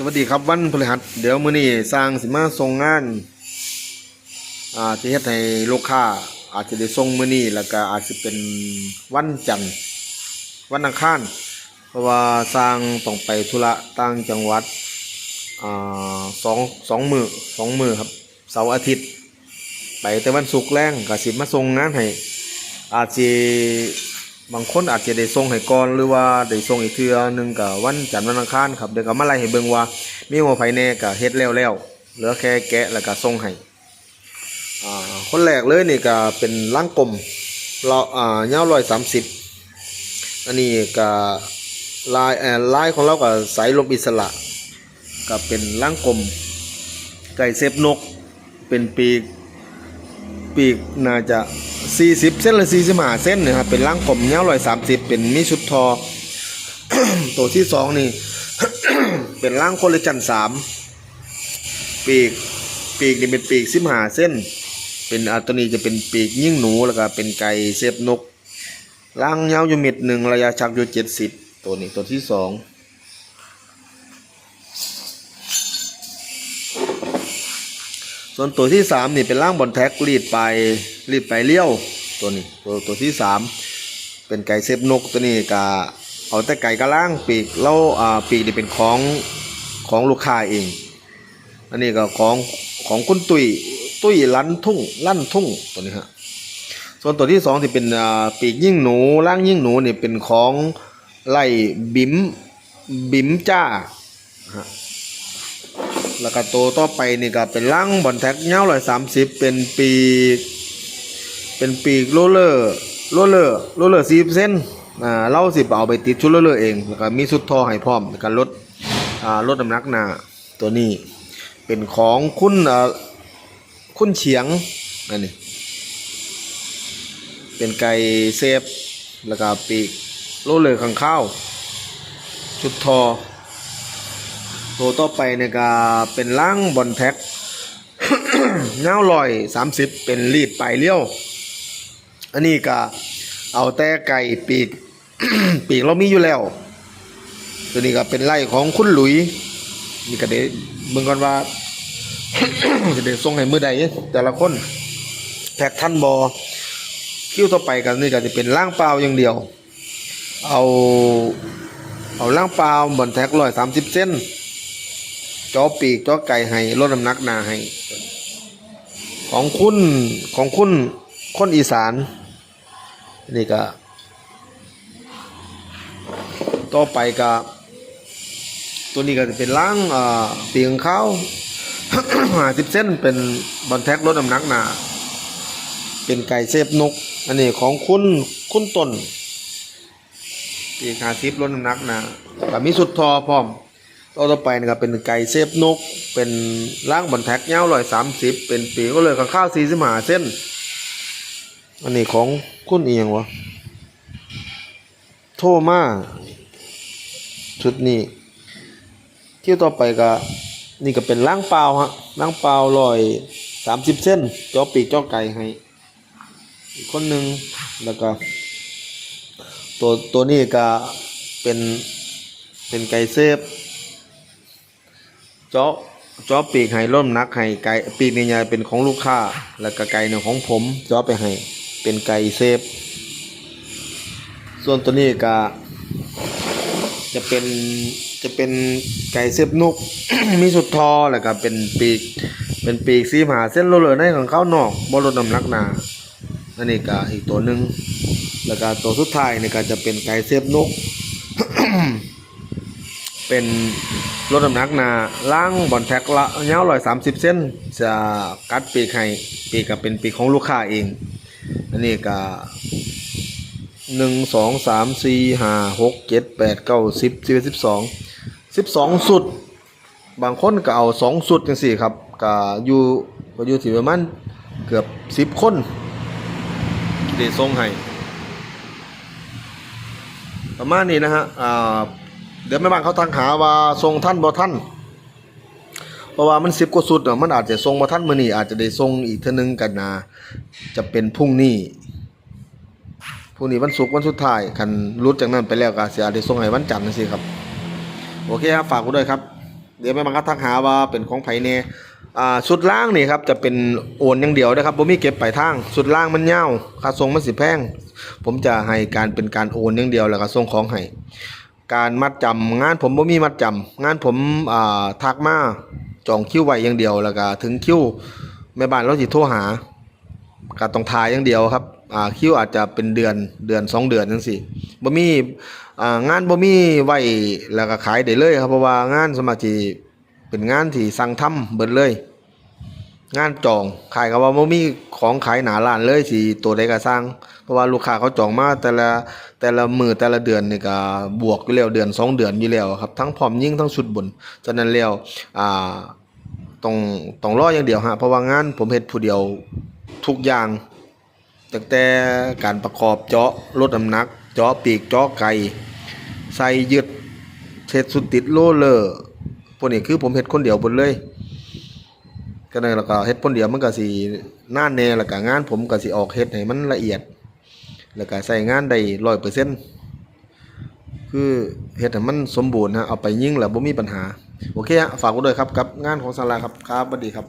สวัสดีครับวันพฤหัสเดี๋ยวมื้อนี้สร้างสิมาส่งงานอ่าจะเฮ็ดให้ลูกค้าอาจจะได้ส่งมื้อนี้แล้วก็อาจจะเป็นวันจันทร์วันอังคารเพราะว่าสร้างต้องไปธุระต่างจังหวัดอ่าสองสองมือสองมือครับเสาร์อาทิตย์ ไปแต่วันศุกร์แรงก็สิมาส่งงานให้อาจจะ บางคนอาจจะได้ส่งให้ก่อนหรือว่าได้ส่งอีกเทื่อหนึ่งก็วันจันทร์วันอังคารครับเดี๋ยวก็มาไล่ให้เบิ่งว่ามีหัวไผแน่ก็เฮ็ดแล้วแล้วเหลือแค่แกะแล้วก็ส่งให้อ่าคนแรกเลยนี่ก็เป็นล่างกลมเราอ่าลอยสาว130อันนี้ก็ลายเอ่อลายของเราก็สายลมอิสระก็เป็นล่างกลมไก่เซฟนกเป็นปีกปีกน่าจะ 40 เส้นหรือ45เส้นนะครับเป็นร่างผมเงาลอย30 เป็นมิชุดทอ ตัวที่สองนี่ เป็นร่างโคเลจันสามปีกปีกนี่เป็นปีก15เส้น เป็นอัตนีจะเป็นปีกยิ่งหนูแล้วก็เป็นไก่เซฟนกร่างเงาอยู่เม็ดหนึ่งระยะชักอยู่70 ตัวนี้ตัวที่สอง ส่วนตัวที่สามนี่เป็นร่างบอลแท็กรีดไปรีดไปเลี้ยวตัวนี้ตัวตัวที่สามเป็นไก่เซฟนกตัวนี้กะเอาแต่ไก่กระล่างปีกเล่าอ่าปีกนี่เป็นของของลูกค้าเอง อันนี้ก็ของของคุณตุยตุยลั่นทุ่งลั่นทุ่งตัวนี้ฮะส่วนตัวที่สองที่เป็นอ่าปีกยิ่งหนูล่างยิ่งหนูนี่เป็นของไล่บิมบิมจ้าฮะ แล้วก็ตัวต่อไปนี่ก็เป็นล่างบอลแท็กเงาร้อยสามสิบเป็นปีก เป็นปีกโรลเลอร์โรลเลอร์โรลเลอร์สี่เส้นอ่าเล่าสิบเอาไปติดชุดโรลเลอร์เองแล้วก็มีสุดทอให้พร้อมแล้วก็ลดอ่าลดน้ำหนักหนาตัวนี้เป็นของคุณอ่าคุณเฉียงอันนี้เป็นไก่เซฟแล้วก็ปีกโรลเลอร์ข้างข้าวชุดทอ ตัวต่อไปเนี่ยก็เป็นล่างบอลแท็กเงาลอยสามสิบเป็นรีดปลายเลี้ยว อันนี้ก็เอาแต่ไก่ปีก ปีกเรามีอยู่แล้ว ตัวนี้ก็เป็นไล่ของคุณหลุย นี่ก็เดี๋ยวเบิ่งก่อนว่าจะได้ส่งให้มือใดแต่ละคนแท็กท่านบอคิวต่อไปกันนี่ก็จะเป็นล่างเปล่าอย่างเดียว เอา เอาล่างเปล่าบอลแท็กร้อยสามสิบเส้น จอปีกจอไก่ให้ลดน้ำหนักนาให้ ของคุณของคุณคนอีสาน นี่ก็ต่อไปก็ตัวนี้ก็จะเป็นล้างอ่าปีกของเขาหาสิบเส้นเป็นบอลแท็กลดน้ำหนักหนาเป็นไก่เซฟนก อันนี้ของคุณคุณตนปีกหาสิบลดน้ำหนักหนาก็มีสุดทอพร้อม ตัวต่อไปนะครับเป็นไก่เซฟนก เป็นล่างบนแท็กเงาร้อยสามสิบเป็นปีก็เลยกับข้าวสี่สิบห้าเส้น อันนี้ของคุณเอียงวะโทมาชุดนี้เที่ยวต่อไปก็นี่ก็เป็นล่างเปล่าฮะล่างเปล่าร้อยสามสิบเส้นจอปีกจอไก่ให้อีกคนหนึ่งแล้วก็ตัวตัวนี้ก็เป็นเป็นไก่เซฟ เจาะเจาะปีกให้ร่มนักให้ไก่ปีกใหญ่ๆเป็นของลูกค้า แล้วก็ไก่เนี่ยของผมเจาะไปให้เป็นไก่เซฟ ส่วนตัวนี้ก็จะเป็นจะเป็นไก่เซฟนุก มีสุดทอแล้วก็เป็นปีก เป็นปีกสีหาเส้นโรลเลอร์ในของเขานอกบรดน้ำหนักหนาอันนี้ก็อีกตัวหนึ่งแล้วก็ตัวสุดท้ายนี่ก็จะเป็นไก่เซฟนุก เป็น รถน้ำหนักหนาล่างบอลแท็กละเงาร้อยสามสิบเส้นจะกัดปีกให้ปีกก็เป็นปีกของลูกค้าเอง อันนี้ก็หนึ่งสองสามสี่ห้าหกเจ็ดแปดเก้าสิบสิบสิบสองสิบสองสุด บางคนก็เอาสองสุดจังสี่ครับก็อยู่ก็อยู่ที่ประมาณเกือบสิบคนที่ได้ส่งให้ประมาณนี้นะฮะอ่า เดี๋ยวแม่บ้านเขาทักหาว่าทรงท่านบ่ท่านเพราะว่ามันสิบกว่าสุดเนาะมันอาจจะทรงบ่ท่านมื้อนี้อาจจะได้ทรงอีกเทื่อนึงกันนะจะเป็นพรุ่งนี้พรุ่งนี้วันศุกร์วันสุดท้ายคันรุดจากนั้นไปแล้วก็สิอาจได้ทรงให้วันจันทร์จังซี่ครับโอเคครับฝากกูด้วยครับ เดี๋ยวแม่บังคับทักหาว่าเป็นของไผแน่อ่าสุดล่างนี่ครับจะเป็นโอนอย่างเดียวนะครับบ่มีเก็บปลายทางสุดล่างมันยาค่าส่งมันสิแพงผมจะให้การเป็นการโอนอย่างเดียวแล้วก็ส่งของให้ การมัดจำงานผมบ่มีมัดจำงานผมอ่าทักมาจองคิวไว้อย่างเดียวแล้วก็ถึงคิวแม่บ้านเราสิโทรหาก็ต้องทายอย่างเดียวครับอ่าคิวอาจจะเป็นเดือนเดือนสองเดือนจังซี่บ่มีอ่างานบ่มีไว้แล้วก็ขายได้เลยครับเพราะว่างานสมาชิเป็นงานที่สั่งทำเบิดเลย งานจองขายก็ว่าบ่มีของขายหนาร้านเลยสิตัวใดก็สร้าง เพราะว่าลูกค้าเขาจองมาแต่ละแต่ละมือแต่ละเดือนนี่ก็บวกอยู่แล้วเดือนสองเดือนอยู่แล้วครับทั้งพร้อมยิ่งทั้งชุดบนฉะนั้นแล้วอ่าต้องต้องรออย่างเดียวฮะเพราะว่างานผมเฮ็ดผู้เดียวทุกอย่างตั้งแต่การประกอบเจาะลดน้ำหนัก เจาะปีกเจาะไก่ใส่ยึดเช็ดสุดติดโลเลอร์พวกนี้คือผมเฮ็ดคนเดียวหมดเลย ก็นั่นแล้วก็เฮ็ดคนเดียวมันก็สินานแน่แล้วก็งานผมก็สิออกเฮ็ดให้มันละเอียด แล้วก็ใส่งานได้100%คือเฮ็ดให้มันสมบูรณ์ฮะเอาไปยิงแล้วบ่มีปัญหา โอเคฮะฝากไว้ด้วยครับกับงานของสาราครับครับสวัสดีครับ